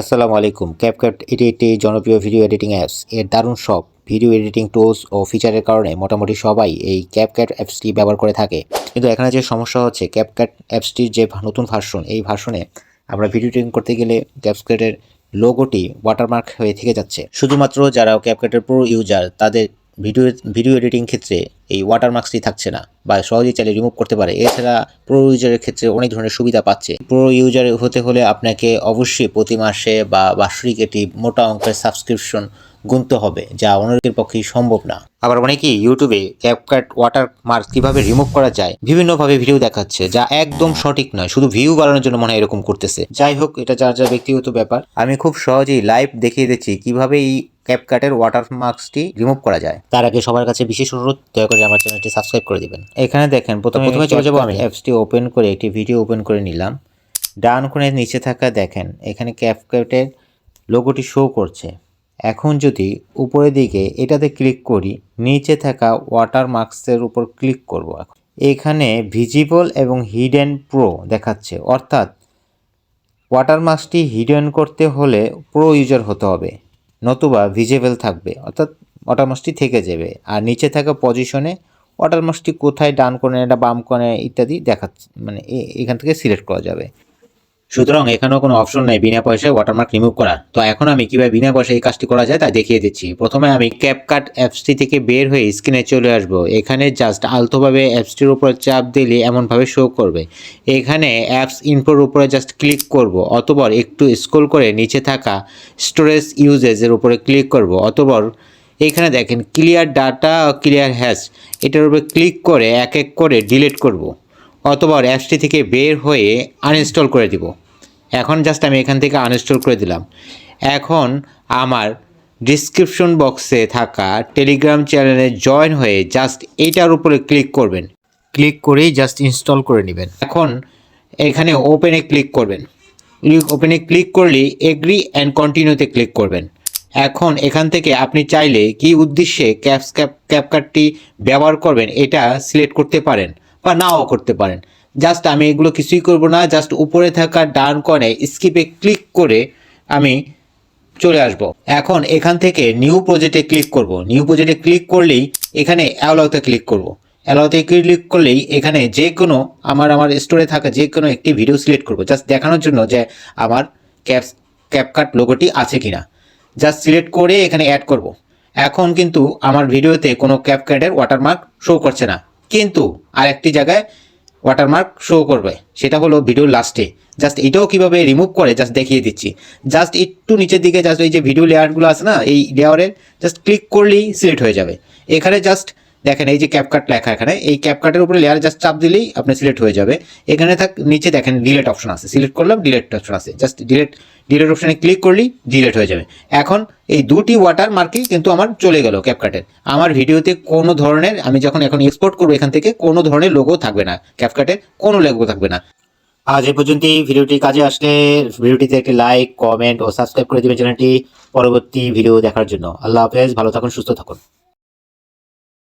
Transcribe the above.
আসসালামু আলাইকুম। ক্যাপকাট এটি একটি জনপ্রিয় ভিডিও এডিটিং অ্যাপস এর দারুণ সব ভিডিও এডিটিং টুলস ও ফিচারের কারণে মোটামুটি সবাই এই ক্যাপকাট অ্যাপসটি ব্যবহার করে থাকে। কিন্তু এখানে যে সমস্যা হচ্ছে ক্যাপকাট অ্যাপসটির যে নতুন ভার্সন এই ভার্সনে আমরা ভিডিও এডিটিং করতে গেলে ক্যাপকাটের লোগোটি ওয়াটারমার্ক হয়ে থেকে যাচ্ছে। শুধুমাত্র যারা ক্যাপকাটের প্রো ইউজার তাদের ভিডিও ভিডিও এডিটিং ক্ষেত্রে এই ওয়াটারমার্কসটি থাকছে না বা সহজেই চাইলে রিমুভ করতে পারে। এছাড়া প্রো ইউজারের ক্ষেত্রে অনেক ধরনের সুবিধা পাচ্ছে। প্রো ইউজার হতে হলে আপনাকে অবশ্যই প্রতি মাসে বা বার্ষিক এটি মোটা অঙ্কের সাবস্ক্রিপশন গুনতে হবে, যা অনেকের পক্ষেই সম্ভব না। আবার অনেকেই ইউটিউবে ক্যাপকাট ওয়াটার মার্ক কীভাবে রিমুভ করা যায় বিভিন্নভাবে ভিডিও দেখাচ্ছে, যা একদম সঠিক নয়, শুধু ভিউ বাড়ানোর জন্য মনে হয় এরকম করতেছে। যাই হোক, এটা যার যা ব্যক্তিগত ব্যাপার। আমি খুব সহজেই লাইভ দেখিয়ে দিচ্ছি কীভাবে এই ক্যাপকাটের ওয়াটার মার্কসটি রিমুভ করা যায়। তার আগে সবার কাছে বিশেষ অনুরোধ দয়া করে আমার চ্যানেলটি সাবস্ক্রাইব করে দিবেন। এখানে দেখেন প্রথমে প্রথমে চলে যাব আমি। অ্যাপসটি ওপেন করে একটি ভিডিও ওপেন করে নিলাম। ডান কোণের নিচে থাকা দেখেন এখানে ক্যাপকাটের লোগোটি শো করছে। এখন যদি উপরের দিকে এটাতে ক্লিক করি নিচে থাকা ওয়াটার মার্কসের উপর ক্লিক করব এখন। এখানে ভিজিবল এবং হিডেন প্রো দেখাচ্ছে। অর্থাৎ ওয়াটার ওয়াটারমার্কসটি হিডেন করতে হলে প্রো ইউজার হতে হবে। নতুবা ভিজেবেল থাকবে, অর্থাৎ অটারমাসটি থেকে যাবে। আর নিচে থাকা পজিশনে অটারমাসটি কোথায় ডান কোণে, এটা বাম কোণে ইত্যাদি দেখা মানে এখান থেকে সিলেক্ট করা যাবে। সুতরাং এখানেও কোনো অপশন নেই বিনা পয়সায় ওয়াটারমার্ক রিমুভ করা। তো এখন আমি কীভাবে বিনা পয়সায় এই কাজটি করা যায় তা দেখিয়ে দিচ্ছি। প্রথমে আমি ক্যাপকাট অ্যাপসটি থেকে বের হয়ে স্ক্রিনে চলে আসব। এখানে জাস্ট আলতোভাবে অ্যাপসটির উপর চাপ দিলে এমনভাবে শো করবে। এখানে অ্যাপস ইনফোর উপরে জাস্ট ক্লিক করব, অতপর একটু স্ক্রোল করে নিচে থাকা স্টোরেজ ইউজেজের উপরে ক্লিক করব, অতপর এখানে দেখেন ক্লিয়ার ডাটা ক্লিয়ার হ্যাশ এটার উপরে ক্লিক করে এক এক করে ডিলিট করব। অথবা অ্যাপসটি থেকে বের হয়ে আনইনস্টল করে দিব। এখন জাস্ট আমি এখান থেকে আনইনস্টল করে দিলাম। এখন আমার ডিসক্রিপশন বক্সে থাকা টেলিগ্রাম চ্যানেলে জয়েন হয়ে জাস্ট এইটার উপরে ক্লিক করবেন। ক্লিক করেই জাস্ট ইনস্টল করে নেবেন। এখন এখানে ওপেনে ক্লিক করবেন। ওপেনে ক্লিক করলেই এগ্রি অ্যান্ড কন্টিনিউতে ক্লিক করবেন। এখন এখান থেকে আপনি চাইলে কি উদ্দেশ্যে ক্যাপস ক্যাপ ক্যাপকার্টটি ব্যবহার করবেন এটা সিলেক্ট করতে পারেন। বা নাও করতে পারেন। জাস্ট আমি এগুলো কিছুই করব না জাস্ট উপরে থাকা ডান কনে স্কিপে ক্লিক করে আমি চলে আসব। এখন এখান থেকে নিউ প্রজেক্টে ক্লিক করব। নিউ প্রজেক্টে ক্লিক করলেই এখানে অ্যালাউতে ক্লিক করব। অ্যালাউতে ক্লিক করলেই এখানে যে কোনো আমার আমার স্টোরে থাকা যে কোনো একটি ভিডিও সিলেক্ট করব। জাস্ট দেখানোর জন্য যে আমার ক্যাপস ক্যাপকাট লোগোটি আছে কিনা। জাস্ট সিলেক্ট করে এখানে অ্যাড করব। এখন কিন্তু আমার ভিডিওতে কোনো ক্যাপকাটের ওয়াটারমার্ক শো করছে না। কিন্তু আরেকটি জায়গায় ওয়াটারমার্ক শো করবে। সেটা হলো ভিডিওর লাস্টে জাস্ট এটাও কীভাবে রিমুভ করে জাস্ট দেখিয়ে দিচ্ছি। জাস্ট একটু নিচের দিকে জাস্ট এই যে ভিডিও লেয়ারগুলো আছে না, এই লেয়ারের জাস্ট ক্লিক করলেই সিলেক্ট হয়ে যাবে। এখানে জাস্ট দেখেন, এই যে ক্যাপকাট লেখা এখানে, এই ক্যাপকাটের উপরে লেয়ার জাস্ট চাপ দিলেই আপনি সিলেক্ট হয়ে যাবে। এখানে থাক, নিচে দেখেন ডিলেট অপশন আছে। সিলেক্ট করলাম ডিলেট অপশন আছে। জাস্ট ডিলেট ডিলেট অপশনে ক্লিক করলেই ডিলেট হয়ে যাবে। এখন এই দুটি ওয়াটার মার্কই কিন্তু আমার চলে গেল ক্যাপকাটের আমার ভিডিওতে কোনো ধরনের, আমি যখন এখন এক্সপোর্ট করব এখান থেকে, কোনো ধরনের লোগো থাকবে না। ক্যাপকাটের কোনো লোগো থাকবে না। আজ এ পর্যন্ত ভিডিওটি কাজে আসলে ভিডিওটিতে একটি লাইক কমেন্ট ও সাবস্ক্রাইব করে দেবেন চ্যানেলটি। পরবর্তী ভিডিও দেখার জন্য। আল্লাহ হাফেজ, ভালো থাকুন, সুস্থ থাকুন।